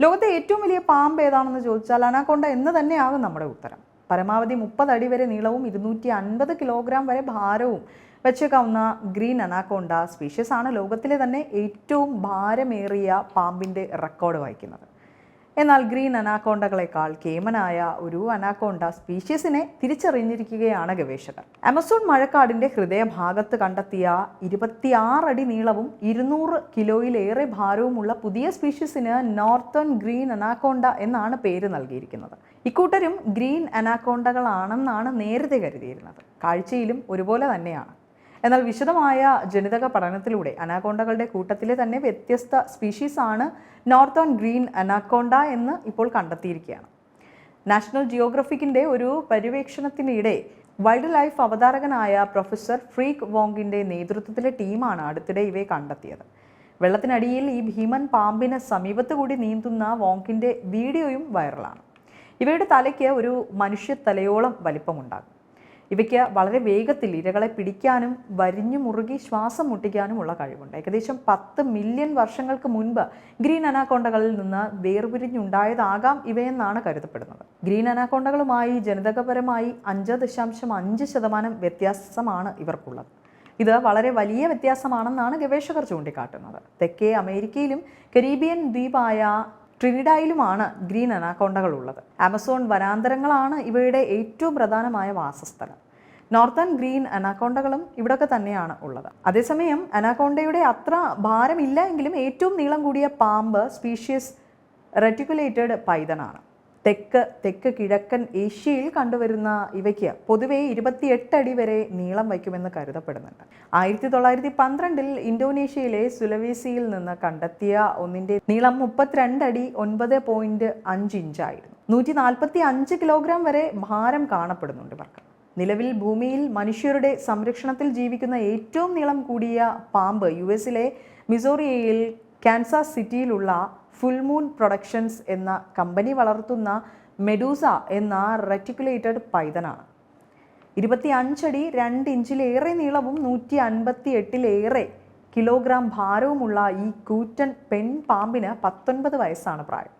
ലോകത്തെ ഏറ്റവും വലിയ പാമ്പ് ഏതാണെന്ന് ചോദിച്ചാൽ അനാക്കൊണ്ട എന്ന് തന്നെയാകും നമ്മുടെ ഉത്തരം. പരമാവധി മുപ്പത് അടി വരെ നീളവും ഇരുന്നൂറ്റി അൻപത് കിലോഗ്രാം വരെ ഭാരവും വെച്ചേക്കാവുന്ന ഗ്രീൻ അനാക്കോണ്ട ആണ് ലോകത്തിലെ തന്നെ ഏറ്റവും ഭാരമേറിയ പാമ്പിന്റെ റെക്കോർഡ് വഹിക്കുന്നത് എന്നാൽ ഗ്രീൻ അനാക്കോണ്ടകളെക്കാൾ കേമനായ ഒരു അനാക്കോണ്ട സ്പീഷീസിനെ തിരിച്ചറിഞ്ഞിരിക്കുകയാണ് ഗവേഷകർ. ആമസോൺ മഴക്കാടിന്റെ ഹൃദയഭാഗത്ത് കണ്ടെത്തിയ ഇരുപത്തിയാറടി നീളവും ഇരുന്നൂറ് കിലോയിലേറെ ഭാരവുമുള്ള പുതിയ സ്പീഷ്യസിന് നോർത്തേൺ ഗ്രീൻ അനാക്കോണ്ട എന്നാണ് പേര് നൽകിയിരിക്കുന്നത്. ഇക്കൂട്ടരും ഗ്രീൻ അനാക്കോണ്ടകളാണെന്നാണ് നേരത്തെ കരുതിയിരുന്നത്. കാഴ്ചയിലും ഒരുപോലെ തന്നെയാണ്. എന്നാൽ വിശദമായ ജനിതക പഠനത്തിലൂടെ അനാക്കോണ്ടകളുടെ കൂട്ടത്തിലെ തന്നെ വ്യത്യസ്ത സ്പീഷീസ് ആണ് നോർത്തേൺ ഗ്രീൻ അനാക്കോണ്ട എന്ന് ഇപ്പോൾ കണ്ടെത്തിയിരിക്കുകയാണ്. നാഷണൽ ജിയോഗ്രഫിക്കിന്റെ ഒരു പര്യവേക്ഷണത്തിനിടെ വൈൽഡ് ലൈഫ് അവതാരകനായ പ്രൊഫസർ ഫ്രീക്ക് വോങ്കിന്റെ നേതൃത്വത്തിലെ ടീമാണ് അടുത്തിടെ ഇവയെ കണ്ടെത്തിയത്. വെള്ളത്തിനടിയിൽ ഈ ഭീമൻ പാമ്പിന് സമീപത്ത് കൂടി നീന്തുന്ന വോങ്കിന്റെ വീഡിയോയും വൈറലാണ്. ഇവയുടെ തലയ്ക്ക് ഒരു മനുഷ്യ തലയോളം വലിപ്പമുണ്ടാകും. ഇവയ്ക്ക് വളരെ വേഗത്തിൽ ഇരകളെ പിടിക്കാനും വരിഞ്ഞു മുറുകി ശ്വാസം മുട്ടിക്കാനുമുള്ള കഴിവുണ്ട്. ഏകദേശം പത്ത് മില്യൺ വർഷങ്ങൾക്ക് മുൻപ് ഗ്രീൻ അനാക്കോണ്ടകളിൽ നിന്ന് വേർപിരിഞ്ഞുണ്ടായതാകാം ഇവയെന്നാണ് കരുതപ്പെടുന്നത്. ഗ്രീൻ അനാക്കോണ്ടകളുമായി ജനിതകപരമായി അഞ്ച് ദശാംശം അഞ്ച് ശതമാനം വ്യത്യാസമാണ് ഇവർക്കുള്ളത്. ഇത് വളരെ വലിയ വ്യത്യാസമാണെന്നാണ് ഗവേഷകർ ചൂണ്ടിക്കാട്ടുന്നത്. തെക്കേ അമേരിക്കയിലും കരീബിയൻ ദ്വീപായ ട്രിനിഡായിലുമാണ് ഗ്രീൻ അനാക്കോണ്ടകൾ ഉള്ളത് ആമസോൺ വനാന്തരങ്ങളാണ് ഇവയുടെ ഏറ്റവും പ്രധാനമായ വാസസ്ഥലം. നോർത്തേൺ ഗ്രീൻ അനാക്കോണ്ടകളും ഇവിടൊക്കെ തന്നെയാണ് ഉള്ളത്. അതേസമയം അനാക്കോണ്ടയുടെ അത്ര ഭാരമില്ല എങ്കിലും ഏറ്റവും നീളം കൂടിയ പാമ്പ് സ്പീഷ്യസ് റെറ്റിക്കുലേറ്റഡ് പൈതനാണ് തെക്ക് തെക്ക് കിഴക്കൻ ഏഷ്യയിൽ കണ്ടുവരുന്ന ഇവയ്ക്ക് പൊതുവെ അടി വരെ നീളം വയ്ക്കുമെന്ന് കരുതപ്പെടുന്നുണ്ട്. ആയിരത്തി തൊള്ളായിരത്തി പന്ത്രണ്ടിൽ ഇന്തോനേഷ്യയിലെ സുലവേസിയിൽ നിന്ന് കണ്ടെത്തിയ ഒന്നിന്റെ നീളം മുപ്പത്തിരണ്ട് അടി ഒൻപത് പോയിന്റ് അഞ്ച് ഇഞ്ചായിരുന്നു. നൂറ്റി നാൽപ്പത്തി അഞ്ച് കിലോഗ്രാം വരെ ഭാരം കാണപ്പെടുന്നുണ്ട് ഇവർക്ക്. നിലവിൽ ഭൂമിയിൽ മനുഷ്യരുടെ സംരക്ഷണത്തിൽ ജീവിക്കുന്ന ഏറ്റവും നീളം കൂടിയ പാമ്പ് യു എസിലെ മിസോറിയയിൽ കാൻസാസ് സിറ്റിയിലുള്ള ഫുൾമൂൺ പ്രൊഡക്ഷൻസ് എന്ന കമ്പനി വളർത്തുന്ന മെഡൂസ എന്ന റെറ്റിക്കുലേറ്റഡ് പൈതനാണ്. ഇരുപത്തി അഞ്ചടി രണ്ട് ഇഞ്ചിലേറെ നീളവും നൂറ്റി അൻപത്തി എട്ടിലേറെ കിലോഗ്രാം ഭാരവുമുള്ള ഈ കൂറ്റൻ പെൺ പാമ്പിന് പത്തൊൻപത് വയസ്സാണ് പ്രായം.